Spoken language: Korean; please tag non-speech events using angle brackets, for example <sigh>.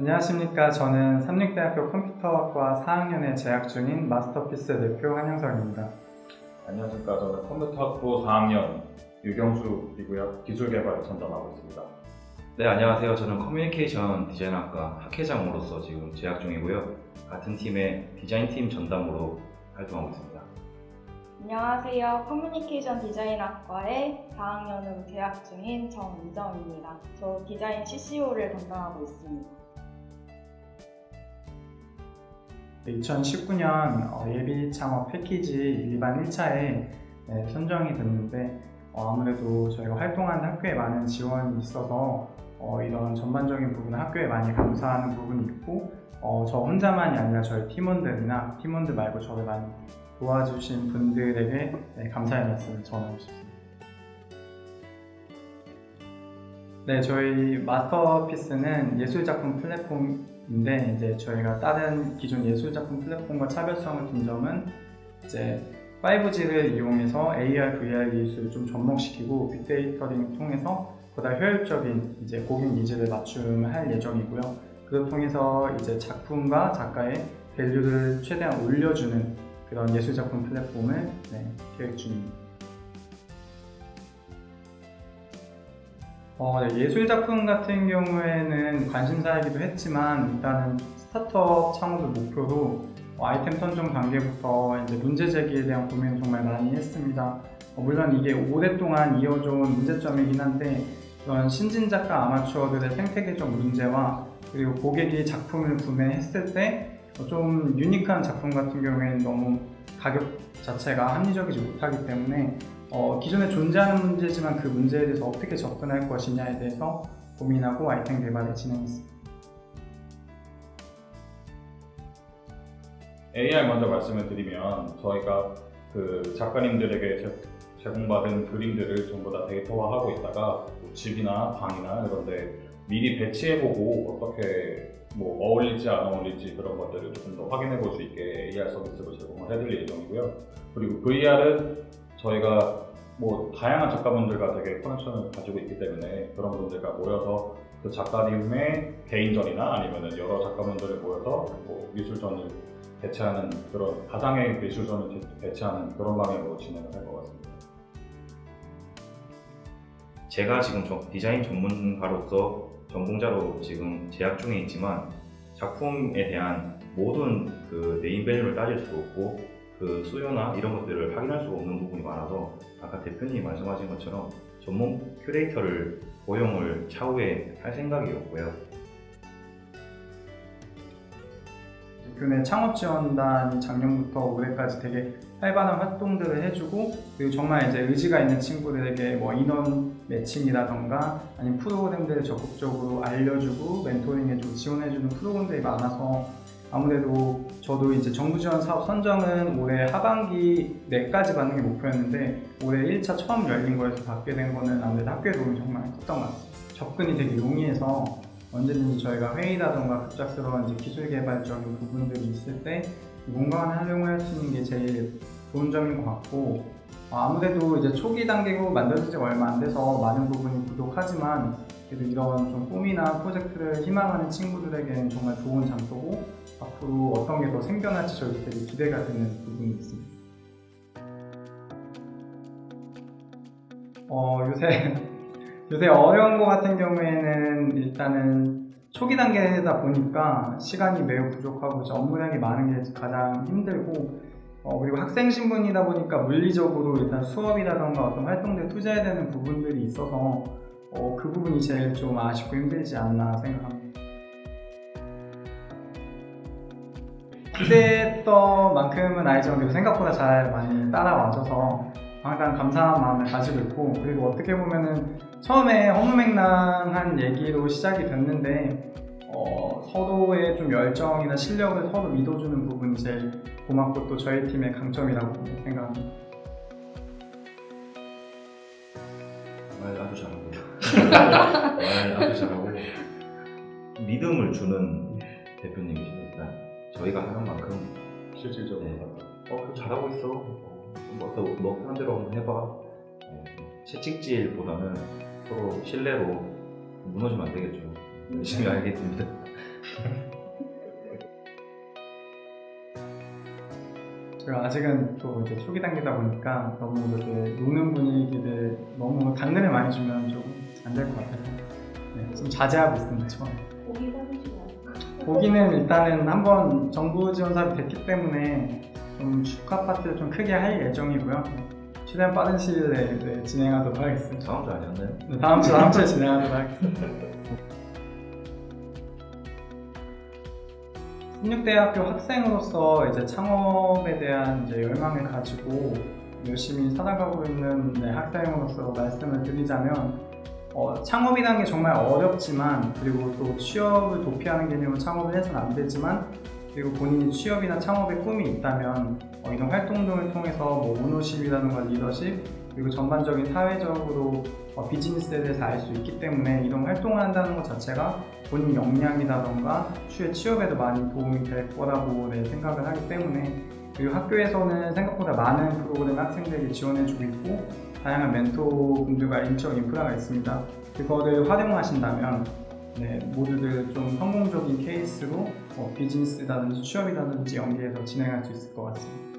안녕하십니까. 저는 삼육대학교 컴퓨터학과 4학년에 재학 중인 마스터피스 대표 한영석입니다. 안녕하십니까. 저는 컴퓨터학부 4학년 유경수이고요. 기술개발 전담하고 있습니다. 네, 안녕하세요. 저는 커뮤니케이션 디자인학과 학회장으로서 지금 재학 중이고요. 같은 팀의 디자인팀 전담으로 활동하고 있습니다. 안녕하세요. 커뮤니케이션 디자인학과에 4학년으로 재학 중인 정미정입니다. 저 디자인 CCO를 담당하고 있습니다. 2019년 어, 예비 창업 패키지 일반 1차에 선정이 됐는데 어, 아무래도 저희가 활동하는 학교에 많은 지원이 있어서 어, 이런 전반적인 부분은 학교에 많이 감사하는 부분이 있고 어, 저 혼자만이 아니라 저희 팀원들이나 팀원들 말고 저를 많이 도와주신 분들에게 네, 감사의 말씀을 전하고 싶습니다. 네, 저희 마스터피스는 예술작품 플랫폼 인데 이제 저희가 다른 기존 예술 작품 플랫폼과 차별성을 둔 점은 이제 5G를 이용해서 AR, VR 기술을 좀 접목시키고 빅데이터링을 통해서 보다 효율적인 이제 고객 니즈를 맞춤을 할 예정이고요. 그걸 통해서 이제 작품과 작가의 밸류를 최대한 올려주는 그런 예술 작품 플랫폼을 네, 계획 중입니다. 어, 네, 예술 작품 같은 경우에는 관심사이기도 했지만 일단은 스타트업 창업을 목표로 어, 아이템 선정 단계부터 이제 문제 제기에 대한 고민을 정말 많이 했습니다. 어, 물론 이게 오랫동안 이어져온 문제점이긴 한데 그런 신진 작가 아마추어들의 생태계적 문제와 그리고 고객이 작품을 구매했을 때 좀 유니크한 작품 같은 경우에는 너무 가격 자체가 합리적이지 못하기 때문에 어, 기존에 존재하는 문제지만 그 문제에 대해서 어떻게 접근할 것이냐에 대해서 고민하고 아이템 개발을 진행했습니다. AR 먼저 말씀을 드리면 저희가 그 작가님들에게 제- 제공받은 그림들을 전부 다 데이터화하고 있다가 뭐 집이나 방이나 이런데 미리 배치해보고 어떻게 뭐 어울릴지 안 어울릴지 그런 것들을 조금 더 확인해 볼 수 있게 AR 서비스를 제공을 해드릴 예정이고요. 그리고 VR은 저희가 뭐 다양한 작가분들과 되게 커넥션을 가지고 있기 때문에 그런 분들과 모여서 그 작가님의 개인전이나 아니면 여러 작가분들을 모여서 뭐 미술전을 배치하는 그런 가상의 미술전을 배치하는 그런 방향으로 진행을 할 것 같습니다. 제가 지금 저- 디자인 전문가로서 전공자로 지금 재학 중에 있지만 작품에 대한 모든 그 네임밸류를 따질 수 없고 그 수요나 이런 것들을 확인할 수 없는 부분이 많아서 아까 대표님이 말씀하신 것처럼 전문 큐레이터를 고용을 차후에 할 생각이었고요. 교내 창업 지원단이 작년부터 올해까지 되게 활발한 활동들을 해주고 그리고 정말 이제 의지가 있는 친구들에게 뭐 인원 매칭이라던가 아니면 프로그램들을 적극적으로 알려주고 멘토링에 좀 지원해주는 프로그램들이 많아서 아무래도 저도 이제 정부 지원 사업 선정은 올해 하반기 내까지 받는 게 목표였는데 올해 1차 처음 열린 거에서 받게 된 거는 아무래도 학교에 도움이 정말 컸던 것 같아요. 접근이 되게 용이해서 언제든지 저희가 회의라던가 급작스러운 이제 기술 개발적인 부분들이 있을 때 공간을 활용할 수 있는 게 제일 좋은 점인 것 같고 어, 아무래도 이제 초기 단계고 만들어진 지 얼마 안 돼서 많은 부분이 부족하지만 그래도 이런 좀 꿈이나 프로젝트를 희망하는 친구들에게는 정말 좋은 장소고 앞으로 어떤 게 더 생겨날지 저희 되게 기대가 되는 부분이 있습니다. 어, 요새 <laughs> 요새 어려운 거 같은 경우에는 일단은 초기 단계다 보니까 시간이 매우 부족하고 업무량이 많은 게 가장 힘들고 어, 그리고 학생 신분이다 보니까 물리적으로 일단 수업이라던가 어떤 활동들에 투자해야 되는 부분들이 있어서 어, 그 부분이 제일 좀 아쉽고 힘들지 않나 생각합니다. 기대했던 만큼은 아니지만 그래도 생각보다 잘 많이 따라와줘서 항상 감사한 마음을 가지고 있고 그리고 어떻게 보면은 처음에 허무맹랑한 얘기로 시작이 됐는데 어, 서로의 좀 열정이나 실력을 서로 믿어주는 부분이 제일 고맙고 또 저희 팀의 강점이라고 생각합니다. 말 아주 잘하고. <laughs> 말 아주 잘하고. 믿음을 주는 대표님이시죠 일단 저희가 하는 만큼 실질적으로 네. 어 그거 잘하고 있어 어, 뭐너 너 하는 대로 한번 해봐 어, 채찍질보다는 서로 신뢰로 무너지면 안 되겠죠 열심히 하겠습니다 제가 아직은 또 이제 초기 단계다 보니까 너무 이렇게 노는 분위기를 너무 당근을 많이 주면 좀 안 될 것 같아서 네, 좀 자제하고 있습니다. 처음에. 고기 사주시나요? 고기는 일단은 한번 정부 지원 사업이 됐기 때문에 좀 축하 파티를 좀 크게 할 예정이고요. 최대한 빠른 시일 내에 네, 진행하도록 하겠습니다. 다음 주 아니었나요? 네, 다음 주 다음 주에 진행하도록 하겠습니다. 국립대학교 학생으로서 이제 창업에 대한 이제 열망을 가지고 열심히 살아가고 있는 네, 학생으로서 말씀을 드리자면 어, 창업이라는 게 정말 어렵지만 그리고 또 취업을 도피하는 개념으로 창업을 해서는 안 되지만 그리고 본인이 취업이나 창업의 꿈이 있다면 어, 이런 활동 등을 통해서 뭐 오너십이라든가 리더십 그리고 전반적인 사회적으로 어, 비즈니스에 대해서 알 수 있기 때문에 이런 활동을 한다는 것 자체가 본인 역량이라던가 추후에 취업에도 많이 도움이 될 거라고 네, 생각을 하기 때문에 그리고 학교에서는 생각보다 많은 프로그램 학생들에게 지원해주고 있고 다양한 멘토 분들과 인적 인프라가 있습니다. 그거를 활용하신다면 네, 모두들 좀 성공적인 케이스로 어, 비즈니스라든지 취업이라든지 연계해서 진행할 수 있을 것 같습니다.